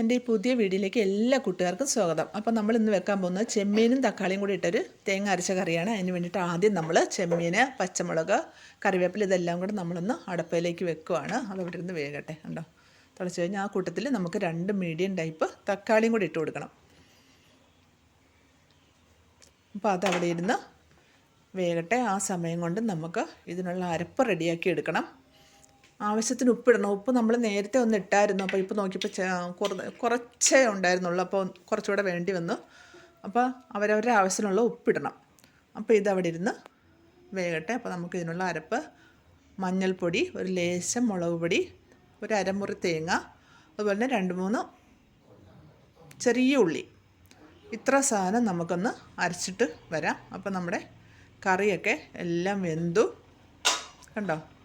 എന്റെ ഈ പുതിയ വീഡിയോയിലേക്ക് എല്ലാ കൂട്ടുകാർക്കും സ്വാഗതം. അപ്പോൾ നമ്മൾ ഇന്ന് വെക്കാൻ പോകുന്നത് ചെമ്മീനും തക്കാളിയും കൂടി ഇട്ടൊരു തേങ്ങ അരച്ച കറിയാണ്. അതിന് വേണ്ടിയിട്ട് ആദ്യം നമ്മൾ ചെമ്മീൻ പച്ചമുളക് കറിവേപ്പില ഇതെല്ലാം കൂടെ നമ്മളൊന്ന് അടപ്പയിലേക്ക് വെക്കുവാണ്. അത് അവിടെ ഇരുന്ന് വേകട്ടെ. കണ്ടോ? തിളച്ച് കഴിഞ്ഞാൽ ആ കൂട്ടത്തിൽ നമുക്ക് രണ്ട് മീഡിയം ടൈപ്പ് തക്കാളിയും കൂടി ഇട്ട് കൊടുക്കണം. അപ്പോൾ അത് അവിടെ ഇരുന്ന് വേകട്ടെ. ആ സമയം കൊണ്ട് നമുക്ക് ഇതിനുള്ള അരപ്പ് റെഡിയാക്കി എടുക്കണം. ആവശ്യത്തിന് ഉപ്പിടണം. ഉപ്പ് നമ്മൾ നേരത്തെ ഒന്ന് ഇട്ടായിരുന്നു. അപ്പോൾ ഇപ്പോൾ നോക്കിയപ്പോൾ കുറച്ചേ ഉണ്ടായിരുന്നുള്ളൂ. അപ്പോൾ കുറച്ചുകൂടെ വേണ്ടി വന്നു. അപ്പോൾ അവരവരുടെ ആവശ്യത്തിനുള്ള ഉപ്പിടണം. അപ്പോൾ ഇതവിടെ ഇരുന്ന് വേകട്ടെ. അപ്പോൾ നമുക്ക് ഇതിനുള്ള അരപ്പ് മഞ്ഞൾപ്പൊടി ഒരു ലേശം മുളക് പൊടി ഒരു അരമുറി തേങ്ങ അതുപോലെ തന്നെ രണ്ട് മൂന്ന് ചെറിയ ഉള്ളി. ഇത്ര സാധനം നമുക്കൊന്ന് അരച്ചിട്ട് വരാം. അപ്പോൾ നമ്മുടെ കറിയൊക്കെ എല്ലാം വെന്തു. കണ്ടോ?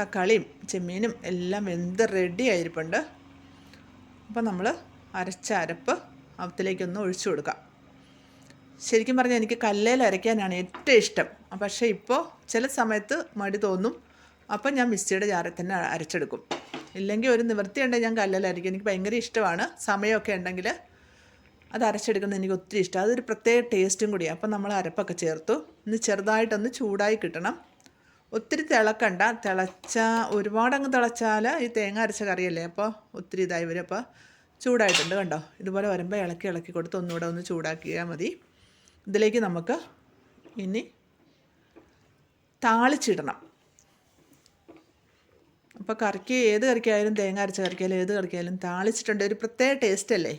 തക്കാളിയും ചെമ്മീനും എല്ലാം വെന്ത് റെഡി ആയിരിപ്പുണ്ട്. അപ്പോൾ നമ്മൾ അരച്ച അരപ്പ് അവത്തിലേക്കൊന്ന് ഒഴിച്ചു കൊടുക്കാം. ശരിക്കും പറഞ്ഞാൽ എനിക്ക് കല്ലേൽ അരയ്ക്കാനാണ് ഏറ്റവും ഇഷ്ടം. പക്ഷേ ഇപ്പോൾ ചില സമയത്ത് മടി തോന്നും. അപ്പം ഞാൻ മിക്സിയുടെ ജാറിൽ തന്നെ അരച്ചെടുക്കും. ഇല്ലെങ്കിൽ ഒരു നിവൃത്തി ഉണ്ടെങ്കിൽ ഞാൻ കല്ലേൽ അരയ്ക്കും. എനിക്ക് ഭയങ്കര ഇഷ്ടമാണ്. സമയമൊക്കെ ഉണ്ടെങ്കിൽ അത് അരച്ചെടുക്കുന്നത് എനിക്ക് ഒത്തിരി ഇഷ്ടം. അതൊരു പ്രത്യേക ടേസ്റ്റും കൂടിയാണ് അപ്പം നമ്മൾ അരപ്പൊക്കെ ചേർത്തു. ഇന്ന് ചെറുതായിട്ടൊന്ന് ചൂടായി കിട്ടണം. ഒത്തിരി തിളക്കണ്ട. തിളച്ച ഒരുപാടങ്ങ് തിളച്ചാൽ ഈ തേങ്ങ അരച്ച കറിയല്ലേ? അപ്പോൾ ഒത്തിരി ഇതായി വരും അപ്പോൾ ചൂടായിട്ടുണ്ട് കണ്ടോ? ഇതുപോലെ വരുമ്പോൾ ഇളക്കി ഇളക്കി കൊടുത്ത് ഒന്നുകൂടെ ഒന്ന് ചൂടാക്കിയാൽ മതി. ഇതിലേക്ക് നമുക്ക് ഇനി താളിച്ചിടണം. അപ്പോൾ കറിക്ക് ഏത് കറിക്കായാലും തേങ്ങ അരച്ച കറിക്കായാലും ഏത് കറിക്കായാലും താളിച്ചിട്ടുണ്ട്. ഒരു പ്രത്യേക ടേസ്റ്റ് അല്ലേ?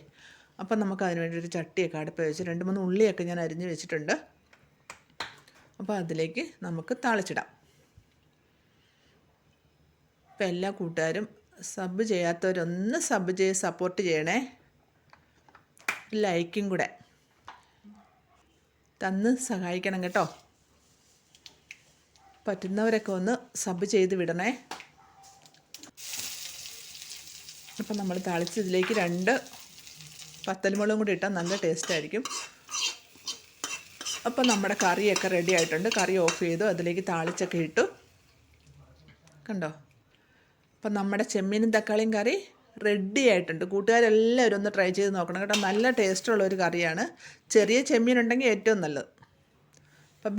അപ്പം നമുക്ക് അതിന് വേണ്ടി ഒരു ചട്ടിയൊക്കെ അടുപ്പ് വെച്ച് രണ്ട് മൂന്ന് ഉള്ളിയൊക്കെ ഞാൻ അരിഞ്ഞ് വെച്ചിട്ടുണ്ട്. അപ്പോൾ അതിലേക്ക് നമുക്ക് താളിച്ചിടാം. ഇപ്പം എല്ലാ കൂട്ടുകാരും സബ് ചെയ്യാത്തവരൊന്ന് സബ് ചെയ്ത് സപ്പോർട്ട് ചെയ്യണേ. ലൈക്കും കൂടെ. തന്ന് സഹായിക്കണം കേട്ടോ. പറ്റുന്നവരൊക്കെ ഒന്ന് സബ് ചെയ്ത് വിടണേ. അപ്പം നമ്മൾ തളിച്ച് ഇതിലേക്ക് രണ്ട് പത്തൽമുളകും കൂടി ഇട്ടാൽ നല്ല ടേസ്റ്റ് ആയിരിക്കും. അപ്പം നമ്മുടെ കറിയൊക്കെ റെഡി ആയിട്ടുണ്ട്. കറി ഓഫ് ചെയ്തു. അതിലേക്ക് താളിച്ചൊക്കെ ഇട്ടു. കണ്ടോ? അപ്പം നമ്മുടെ ചെമ്മീനും തക്കാളിയും കറി റെഡി ആയിട്ടുണ്ട്. കൂട്ടുകാരെല്ലാവരും ഒന്ന് ട്രൈ ചെയ്ത് നോക്കണം കേട്ടോ. നല്ല ടേസ്റ്റുള്ള ഒരു കറിയാണ്. ചെറിയ ചെമ്മീൻ ഉണ്ടെങ്കിൽ ഏറ്റവും നല്ലത്. അപ്പം